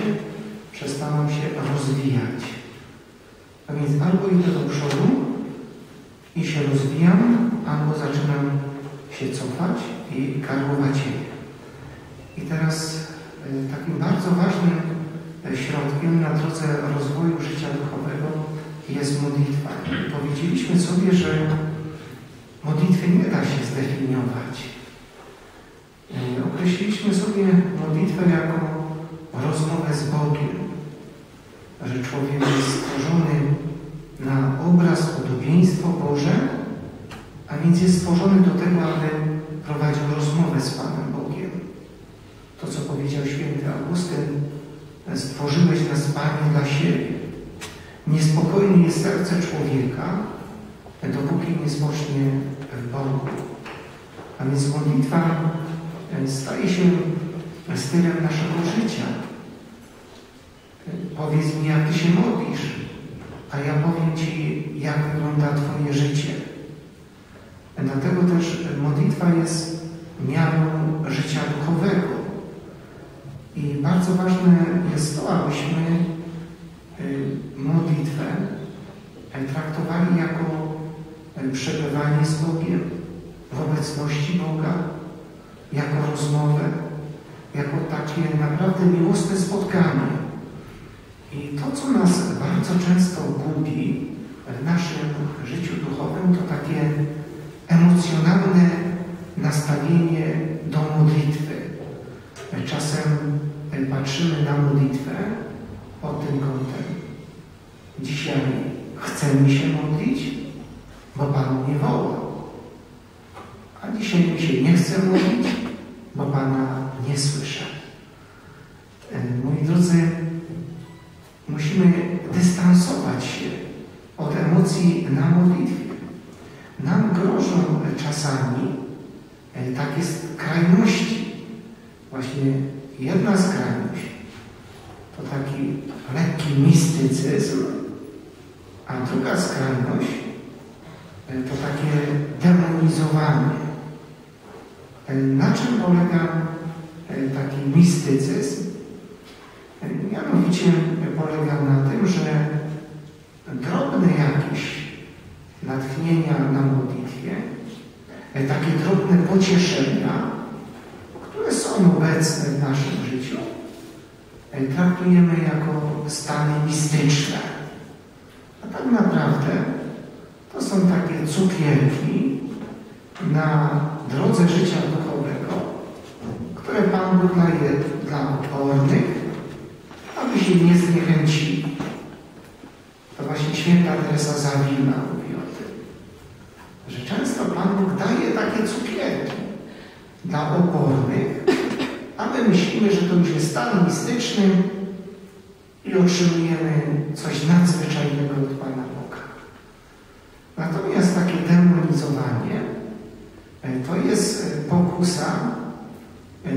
się, przestałem się rozwijać. A więc albo idę do przodu i się rozwijam, albo zaczynam się cofać i karłowacieję. I teraz y, takim bardzo ważnym y, środkiem na drodze rozwoju życia duchowego jest modlitwa. Powiedzieliśmy sobie, że modlitwy nie da się zdefiniować. Y, określiliśmy sobie modlitwę jako rozmowę z Bogiem, że człowiek jest stworzony na obraz, podobieństwo Boże, a więc jest stworzony do tego, aby prowadził rozmowę z Panem Bogiem. To, co powiedział święty Augustyn, stworzyłeś nas, Panie, dla siebie. Niespokojne jest serce człowieka, dopóki nie spocznie w Bogu. A więc modlitwa staje się stylem naszego życia. Powiedz mi, jak Ty się modlisz, a ja powiem Ci, jak wygląda Twoje życie. Dlatego też modlitwa jest miarą życia duchowego. I bardzo ważne jest to, abyśmy y, modlitwę traktowali jako przebywanie z Bogiem w obecności Boga, jako rozmowę, jako takie naprawdę miłosne spotkanie. I to, co nas bardzo często gubi w naszym życiu duchowym, to takie emocjonalne nastawienie do modlitwy. Czasem patrzymy na modlitwę pod tym kątem. Dzisiaj chcemy się modlić, bo Pan mnie woła. A dzisiaj mi się nie chce modlić, bo Pana nie słyszę. Od emocji na modlitwie. Nam grożą czasami takie skrajności. Właśnie jedna skrajność to taki lekki mistycyzm, a druga skrajność to takie demonizowanie. Na czym polega taki mistycyzm? Mianowicie polega na tym, że drobne jakieś natchnienia na modlitwie, takie drobne pocieszenia, które są obecne w naszym życiu, traktujemy jako stany mistyczne. A tak naprawdę to są takie cukierki na drodze życia duchowego, które Pan Bóg daje dla opornych, aby się nie zniechęcili. Teresa Zawina mówi o tym, że często Pan Bóg daje takie cukierki dla opornych, a my myślimy, że to już jest stan mistyczny i otrzymujemy coś nadzwyczajnego od Pana Boga. Natomiast takie demonizowanie to jest pokusa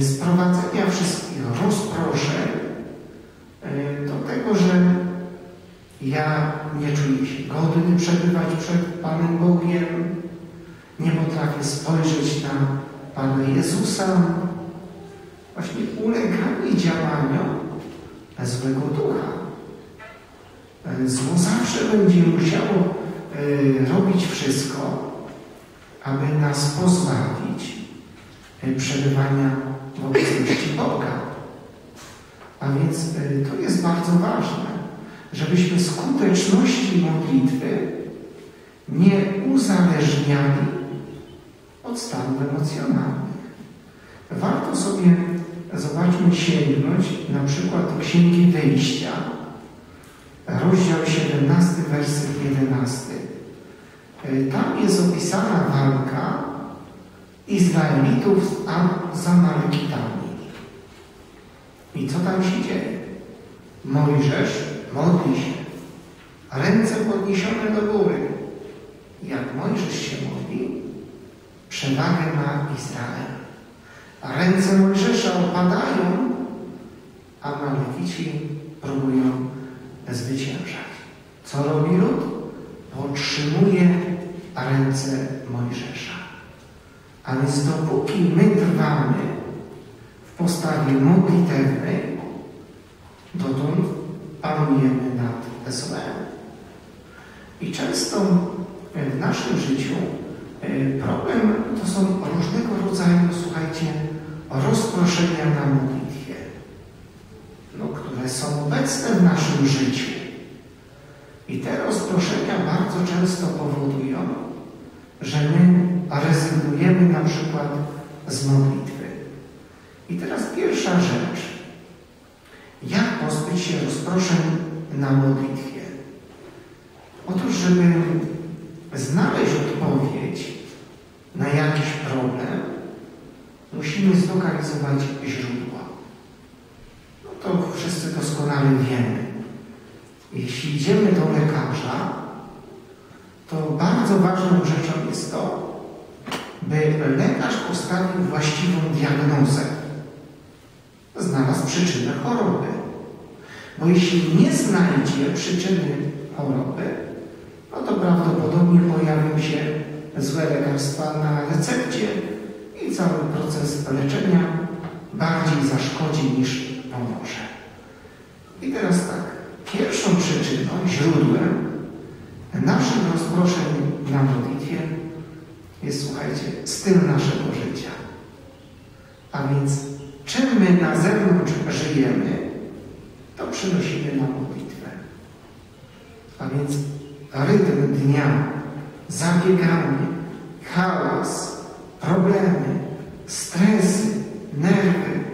sprowadzenia wszystkich rozproszeń do tego, że ja nie czuję się godny przebywać przed Panem Bogiem, nie potrafię spojrzeć na Pana Jezusa. Właśnie uleganie działaniom złego ducha. Zło zawsze będzie musiało robić wszystko, aby nas pozbawić przebywania w obecności Boga. A więc to jest bardzo ważne, żebyśmy skuteczności modlitwy nie uzależniali od stanów emocjonalnych. Warto sobie, zobaczmy, sięgnąć na przykład do Księgi Wyjścia, rozdział 17, werset 11. Tam jest opisana walka Izraelitów z Amalekitami. I co tam się dzieje? Mojżesz modli się, ręce podniesione do góry. Jak Mojżesz się modli, przewagę ma Izrael. A ręce Mojżesza opadają, a Malekici próbują zwyciężać. Co robi lud? Podtrzymuje ręce Mojżesza. A więc dopóki my trwamy postawie modlitewnej, dotąd panujemy nad złem. I często w naszym życiu e, problem to są różnego rodzaju, słuchajcie, rozproszenia na modlitwie, no, które są obecne w naszym życiu. I te rozproszenia bardzo często powodują, że my rezygnujemy na przykład z modlitwy. I teraz pierwsza rzecz. Się na modlitwie? Otóż, żeby znaleźć odpowiedź na jakiś problem, musimy zlokalizować źródło. No to wszyscy doskonale wiemy. Jeśli idziemy do lekarza, to bardzo ważną rzeczą jest to, by lekarz postawił właściwą diagnozę. Znalazł przyczynę choroby. Bo jeśli nie znajdzie przyczyny choroby, no to prawdopodobnie pojawią się złe lekarstwa na recepcie i cały proces leczenia bardziej zaszkodzi niż pomoże. I teraz tak, pierwszą przyczyną, źródłem naszych rozproszeń na modlitwie jest, słuchajcie, styl naszego życia. A więc czym my na zewnątrz żyjemy, to przynosimy na modlitwę. A więc rytm dnia, zabieganie, hałas, problemy, stresy, nerwy,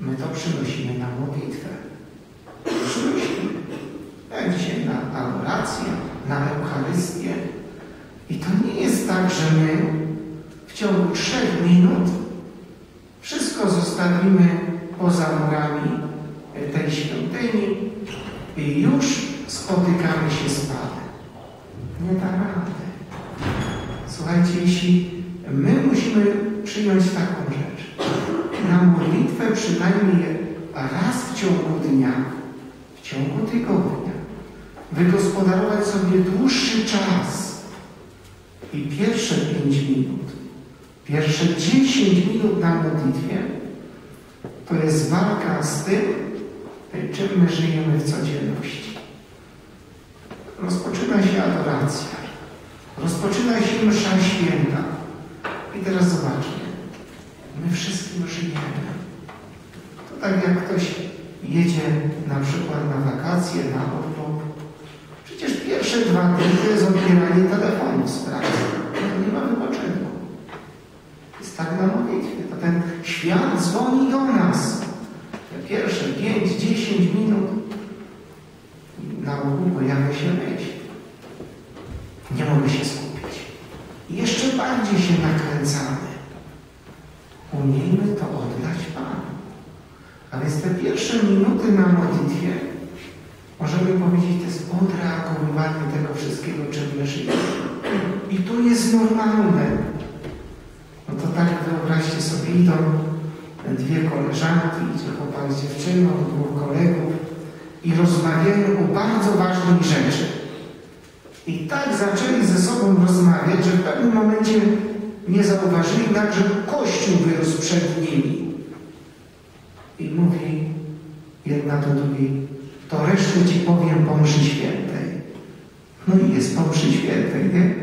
my to przynosimy na modlitwę. Przynosimy. Jak dzisiaj na adorację, na Eucharystię. I to nie jest tak, że my w ciągu trzech minut wszystko zostawimy poza murami tej świątyni i już spotykamy się z Panem. Nie da rady. Słuchajcie, jeśli my musimy przyjąć taką rzecz, na modlitwę przynajmniej raz w ciągu dnia, w ciągu tygodnia, wygospodarować sobie dłuższy czas i pierwsze pięć minut, pierwsze dziesięć minut na modlitwie, to jest walka z tym, czym my żyjemy w codzienności. Rozpoczyna się adoracja, rozpoczyna się msza święta. I teraz zobaczcie, my wszystkim żyjemy. To tak jak ktoś jedzie na przykład na wakacje, na urlop. Przecież pierwsze dwa dni to jest odbieranie telefonu z pracy. To nie ma wypoczynku. Jest tak na modlitwie. To ten świat dzwoni do nas. Te pierwsze 5-10 minut na ogół pojawia się myśl. Nie mogę się skupić. I jeszcze bardziej się nakręcamy. Umiejmy to oddać Panu. A więc te pierwsze minuty na modlitwie, możemy powiedzieć, to jest odreagowywanie tego wszystkiego, czym my żyjemy. I to jest normalne. No to tak wyobraźcie sobie, idą dwie koleżanki, idzie chłopak z dziewczyną, dwóch kolegów i rozmawiają o bardzo ważnej rzeczy. I tak zaczęli ze sobą rozmawiać, że w pewnym momencie nie zauważyli tak, że kościół wyrósł przed nimi. I mówi jedna do drugiej, to resztę ci powiem po mszy świętej. No i jest po mszy świętej, nie?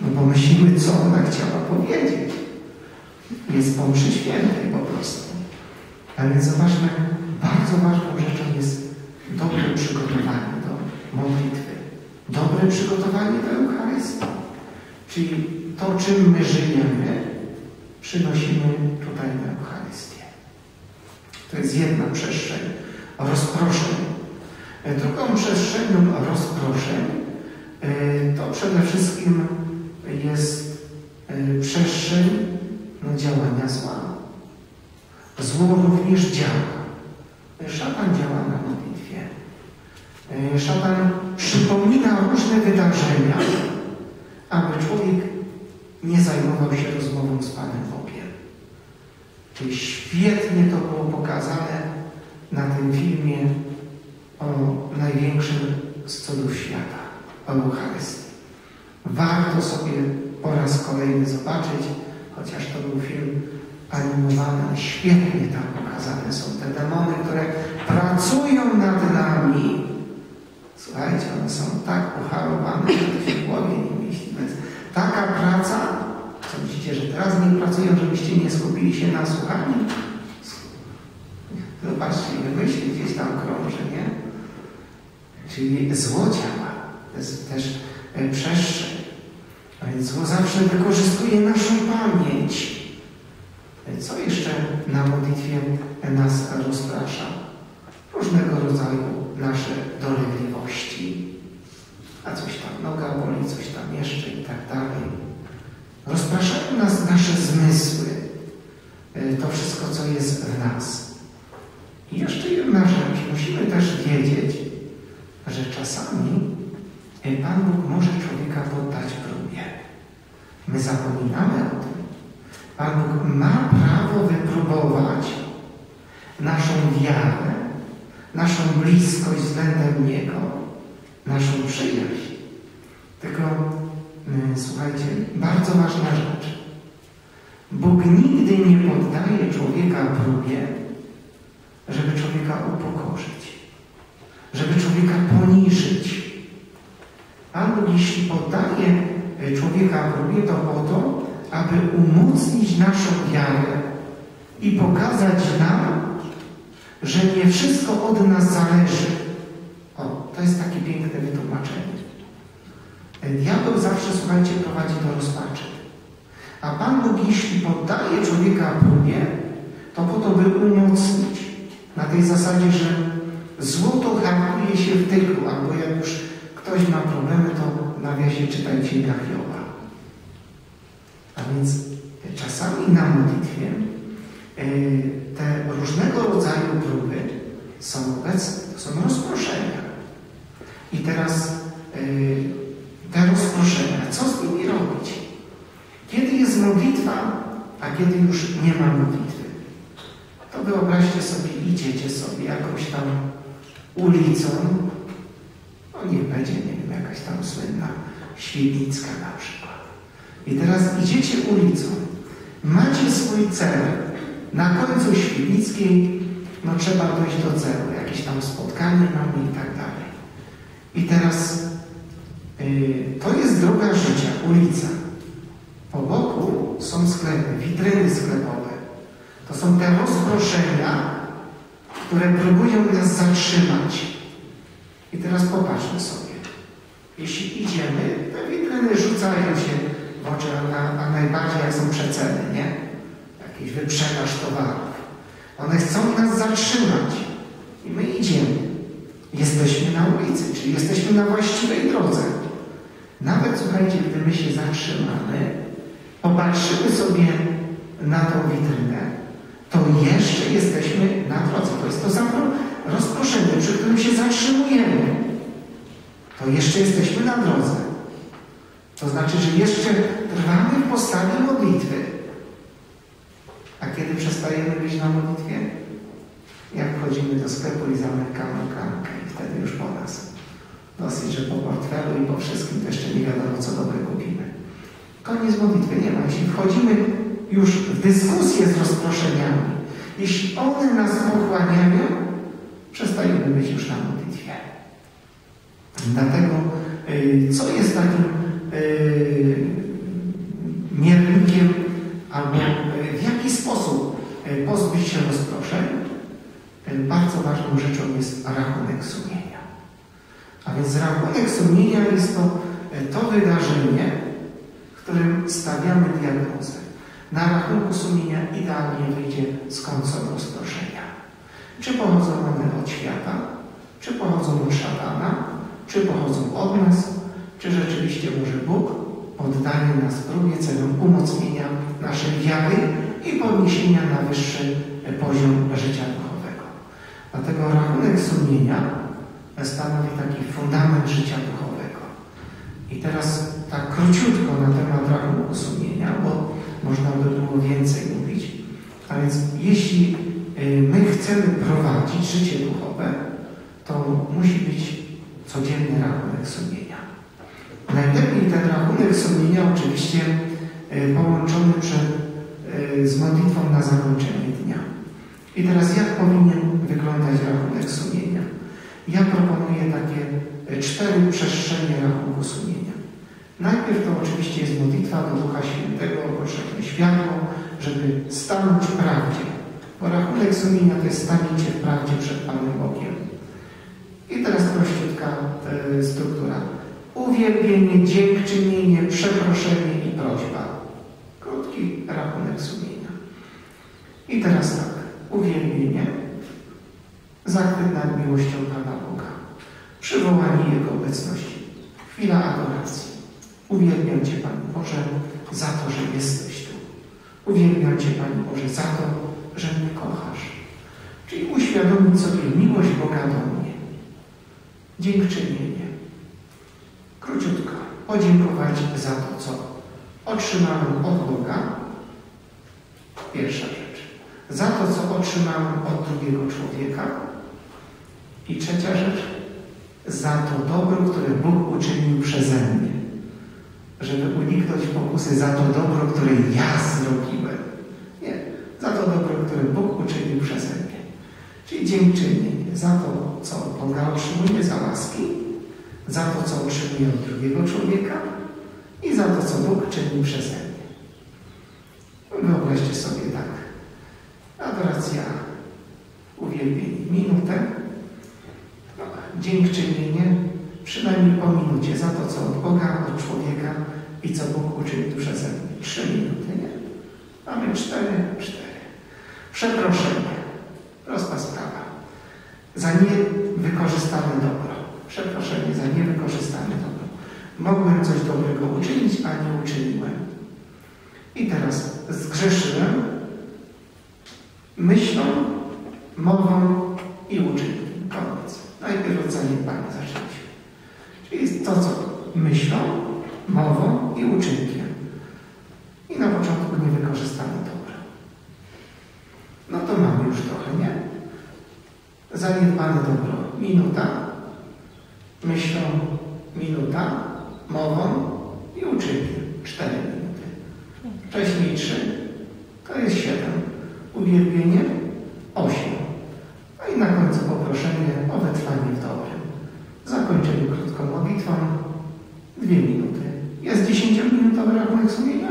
No bo myślimy, co ona chciała powiedzieć. Jest po mszy świętej po prostu. A więc zobaczmy, bardzo ważną rzeczą Dobre przygotowanie do Eucharystii. Czyli to, czym my żyjemy, przynosimy tutaj na Eucharystię. To jest jedna przestrzeń rozproszeń. Drugą przestrzenią rozproszeń to przede wszystkim jest przestrzeń no, działania zła. Zło również działa. Szatan działa na modlitwie. Szatan przypomina różne wydarzenia, aby człowiek nie zajmował się rozmową z Panem Bogiem. Czyli świetnie to było pokazane na tym filmie o największym z cudów świata, o Eucharystii. Warto sobie po raz kolejny zobaczyć, chociaż to był film animowane, świetnie tam pokazane są te demony, które pracują nad nami. Słuchajcie, one są tak ucharowane, że to się głowie nie mieści. To taka praca, co myślicie, że teraz nie pracują, żebyście nie skupili się na słuchaniu? Zobaczcie, ile myśli gdzieś tam krąży, nie? Czyli zło działa. To jest też e, przestrzeń. A więc zło zawsze wykorzystuje naszą pamięć. E, co jeszcze na modlitwie nas rozprasza? Różnego rodzaju nasze dolegliwości. A coś tam noga boli, coś tam jeszcze i tak dalej. Rozpraszają nas nasze zmysły. E, to wszystko, co jest w nas. I jeszcze jedna rzecz. Musimy też wiedzieć, że czasami Pan Bóg może człowieka poddać próbie. My zapominamy o tym. Pan Bóg ma prawo wypróbować naszą wiarę, naszą bliskość względem Niego, naszą przyjaźń. Tylko y, słuchajcie, bardzo ważna rzecz. Bóg nigdy nie poddaje człowieka próbie, żeby człowieka upokorzyć, żeby człowieka poniżyć. Pan Bóg, jeśli poddaje człowieka próbie, to po to, aby umocnić naszą wiarę i pokazać nam, że nie wszystko od nas zależy. O, to jest takie piękne wytłumaczenie. Diabeł zawsze, słuchajcie, prowadzi do rozpaczy. A Pan Bóg, jeśli poddaje człowieka próbie, to po to, by umocnić. Na tej zasadzie, że złoto harpuje się w tyku, albo jak już ktoś ma problemy, to nawiasie czytajcie jak Joba. A więc czasami na modlitwie e, te różnego rodzaju próby są obecne, to są rozproszenia. I teraz e, te rozproszenia, co z nimi robić? Kiedy jest modlitwa, a kiedy już nie ma modlitwy? To wyobraźcie sobie, idziecie sobie jakąś tam ulicą, no niech będzie, nie wiem, jakaś tam słynna Świdnicka na przykład. I teraz idziecie ulicą, macie swój cel, na końcu Świdnickiej, no trzeba dojść do celu, jakieś tam spotkanie mamy i tak dalej. I teraz yy, to jest droga życia, ulica. Po boku są sklepy, witryny sklepowe. To są te rozproszenia, które próbują nas zatrzymać. I teraz popatrzmy sobie. Jeśli idziemy, te witryny rzucają się w oczy, a, a najbardziej jak są przeceny, nie? Jakiś wyprzedaż towarów. One chcą nas zatrzymać. I my idziemy. Jesteśmy na ulicy, czyli jesteśmy na właściwej drodze. Nawet, słuchajcie, gdy my się zatrzymamy, popatrzymy sobie na tą witrynę, to jeszcze jesteśmy na drodze. To jest to samo rozproszenie, przy którym się zatrzymujemy. To jeszcze jesteśmy na drodze. To znaczy, że jeszcze trwamy w postawie modlitwy. A kiedy przestajemy być na modlitwie? Jak wchodzimy do sklepu i zamykamy klamkę i wtedy już po nas. Dosyć, że po portfelu i po wszystkim to jeszcze nie wiadomo, co dobre kupimy. Koniec modlitwy nie ma. Jeśli wchodzimy już w dyskusję z rozproszeniami, jeśli one nas pochłaniają, przestajemy być już na modlitwie. Dlatego, y, co jest takim y, miernikiem, albo y, w jaki sposób pozbyć się rozproszeń? Bardzo ważną rzeczą jest rachunek sumienia. A więc rachunek sumienia jest to, to wydarzenie, w którym stawiamy diagnozę. Na rachunku sumienia idealnie wyjdzie skąd są rozproszenia. Czy pochodzą one od świata, czy pochodzą od szatana, czy pochodzą od nas, czy rzeczywiście może Bóg poddaje nas próbie celem umocnienia naszej wiary i podniesienia na wyższy poziom życia duchowego. Dlatego rachunek sumienia stanowi taki fundament życia duchowego. I teraz tak króciutko na temat rachunku sumienia, bo można by było więcej mówić. A więc jeśli my chcemy prowadzić życie duchowe, to musi być codzienny rachunek sumienia. Najlepiej ten rachunek sumienia oczywiście y, połączony przed, y, z modlitwą na zakończenie dnia. I teraz jak powinien wyglądać rachunek sumienia? Ja proponuję takie y, cztery przestrzenie rachunku sumienia. Najpierw to oczywiście jest modlitwa do Ducha Świętego, potrzebne światło, żeby stanąć w prawdzie. Rachunek sumienia to jest stanięcie w prawdzie przed Panem Bogiem. I teraz prościutka e, struktura. Uwielbienie, dziękczynienie, przeproszenie i prośba. Krótki rachunek sumienia. I teraz tak. Uwielbienie. Zachwyt nad miłością Pana Boga. Przywołanie Jego obecności. Chwila adoracji. Uwielbiam Cię, Panie Boże, za to, że jesteś tu. Uwielbiam Cię, Panie Boże, za to, że mnie kochasz. Czyli uświadomić sobie miłość Boga do mnie. Dziękczynienie. Króciutko. Podziękować za to, co otrzymałem od Boga. Pierwsza rzecz. Za to, co otrzymałem od drugiego człowieka. I trzecia rzecz. Za to dobro, które Bóg uczynił przeze mnie. Żeby uniknąć pokusy za to dobro, które ja zrobiłem. Nie. Za to dobro, które Bóg uczynił przeze mnie. Czyli dziękczynienie za to, co Boga otrzymuje za łaski, za to, co otrzymuje od drugiego człowieka i za to, co Bóg czyni przeze mnie. Wyobraźcie sobie tak. Adoracja, uwielbienie, minutę, no, dziękczynienie, przynajmniej po minucie za to, co od Boga, od człowieka i co Bóg uczynił przeze mnie. Trzy minuty, nie? Mamy cztery, cztery. Przeproszenie. Prosta sprawa. Za niewykorzystane dobro. Przeproszenie za niewykorzystane dobro. Mogłem coś dobrego uczynić, a nie uczyniłem. I teraz zgrzeszyłem myślą, mową i uczynkiem. Koniec. Najpierw od zaniedbania zaczęliśmy. Czyli to, co myślą, mową i uczynkiem. I na początku niewykorzystane dobro. No to mamy już nie? Zaniedbane dobro. Minuta. Myślą minuta. Mową i uczynkiem. Cztery minuty. Wcześniej trzy. To jest siedem. Uwielbienie. Osiem. No i na końcu poproszenie o wytrwanie w dobrym. Zakończenie krótką modlitwą. Dwie minuty. Jest dziesięciominutowy rachunek sumienia?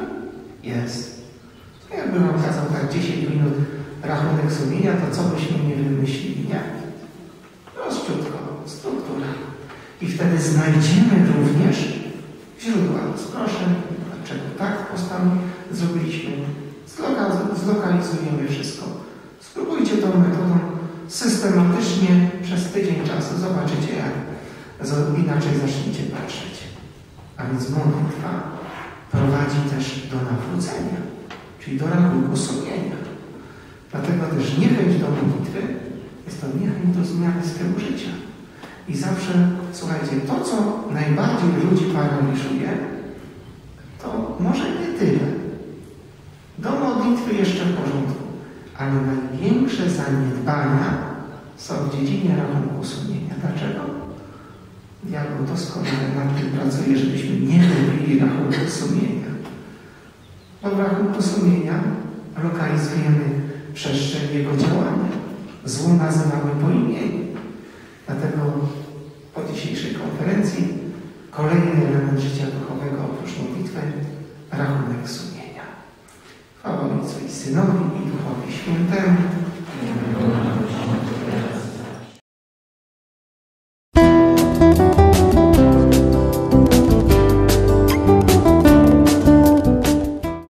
Jest. Jakby nam kazał tak 10 minut rachunek sumienia, to co byśmy nie wymyślili, nie? Rozciutko, struktura. I wtedy znajdziemy również źródła zgłoszeń, dlaczego tak postawi zrobiliśmy. Zloka- zlokalizujemy wszystko. Spróbujcie tą metodą systematycznie przez tydzień czasu. Zobaczycie, jak inaczej zaczniecie patrzeć. A więc modlitwa prowadzi też do nawrócenia, czyli do rachunku sumienia. Dlatego też niechęć do modlitwy jest to niechęć do zmiany stylu życia. I zawsze, słuchajcie, to, co najbardziej ludzi paraliżuje, to może nie tyle. Do modlitwy jeszcze w porządku, ale największe zaniedbania są w dziedzinie rachunku sumienia. Dlaczego? Diabeł doskonale nad tym pracuje, żebyśmy nie robili rachunku sumienia. W rachunku sumienia lokalizujemy przestrzeń Jego działania. Zło nazywamy po imieniu. Dlatego dzisiejszej konferencji kolejny element życia duchowego oprócz modlitwy rachunek sumienia. Chwała Ojcu i Synowi i Duchowi Świętemu.